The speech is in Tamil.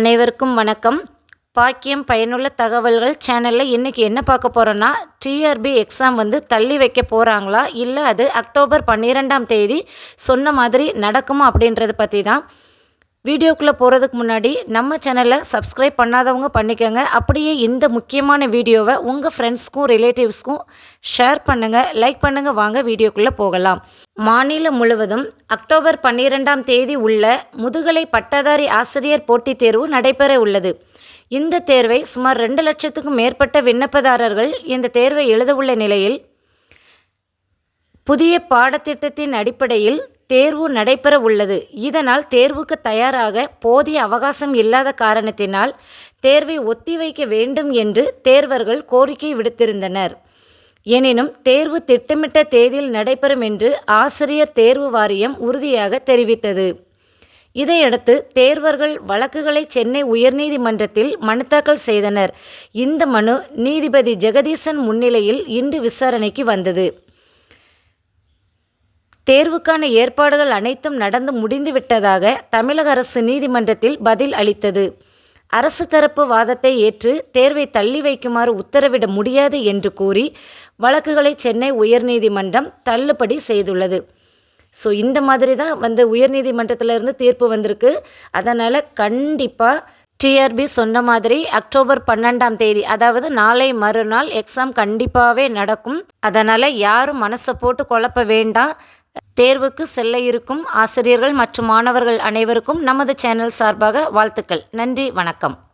அனைவருக்கும் வணக்கம். பாக்கியம் பயனுள்ள தகவல்கள் சேனலில் இன்றைக்கி என்ன பார்க்க போகிறோன்னா டிஆர்பி எக்ஸாம் வந்து தள்ளி வைக்க போகிறாங்களா இல்லை அது அக்டோபர் பன்னிரெண்டாம் தேதி சொன்ன மாதிரி நடக்குமா அப்படின்றத பற்றி தான் வீடியோக்குள்ளே போகிறதுக்கு முன்னாடி நம்ம சேனலை சப்ஸ்கிரைப் பண்ணாதவங்க பண்ணிக்கோங்க. அப்படியே இந்த முக்கியமான வீடியோவை உங்கள் ஃப்ரெண்ட்ஸ்க்கும் ரிலேட்டிவ்ஸ்க்கும் ஷேர் பண்ணுங்கள் லைக் பண்ணுங்கள் வாங்க வீடியோக்குள்ளே போகலாம். மாநிலம் முழுவதும் அக்டோபர் பன்னிரெண்டாம் தேதி உள்ள முதுகலை பட்டதாரி ஆசிரியர் போட்டித் தேர்வு நடைபெற உள்ளது. இந்த தேர்வை சுமார் ரெண்டு லட்சத்துக்கும் மேற்பட்ட விண்ணப்பதாரர்கள் இந்த தேர்வை எழுதவுள்ள நிலையில் புதிய பாடத்திட்டத்தின் அடிப்படையில் தேர்வு நடைபெற உள்ளது. இதனால் தேர்வுக்கு தயாராக போதிய அவகாசம் இல்லாத காரணத்தினால் தேர்வை ஒத்திவைக்க வேண்டும் என்று தேர்வர்கள் கோரிக்கை விடுத்திருந்தனர். எனினும் தேர்வு திட்டமிட்ட தேதியில் நடைபெறும் என்று ஆசிரியர் தேர்வு வாரியம் உறுதியாக தெரிவித்தது. இதையடுத்து தேர்வர்கள் வழக்குகளை சென்னை உயர்நீதிமன்றத்தில் மனு தாக்கல் செய்தனர். இந்த மனு நீதிபதி ஜெகதீசன் முன்னிலையில் இன்று விசாரணைக்கு வந்தது. தேர்வுக்கான ஏற்பாடுகள் அனைத்தும் நடந்து முடிந்துவிட்டதாக தமிழக அரசு நீதிமன்றத்தில் பதில் அளித்தது. அரசு தரப்பு வாதத்தை ஏற்று தேர்வை தள்ளி வைக்குமாறு உத்தரவிட முடியாது என்று கூறி வழக்குகளை சென்னை உயர்நீதிமன்றம் தள்ளுபடி செய்துள்ளது. ஸோ இந்த மாதிரி தான் வந்து உயர்நீதிமன்றத்திலிருந்து தீர்ப்பு வந்திருக்கு. அதனால் கண்டிப்பாக டிஆர்பி சொன்ன மாதிரி அக்டோபர் பன்னெண்டாம் தேதி அதாவது நாளை மறுநாள் எக்ஸாம் கண்டிப்பாகவே நடக்கும். அதனால் யாரும் மனசை போட்டு குழப்ப வேண்டாம். தேர்வுக்கு செல்ல இருக்கும் ஆசிரியர்கள் மற்றும் மாணவர்கள் அனைவருக்கும் நமது சேனல் சார்பாக வாழ்த்துக்கள். நன்றி வணக்கம்.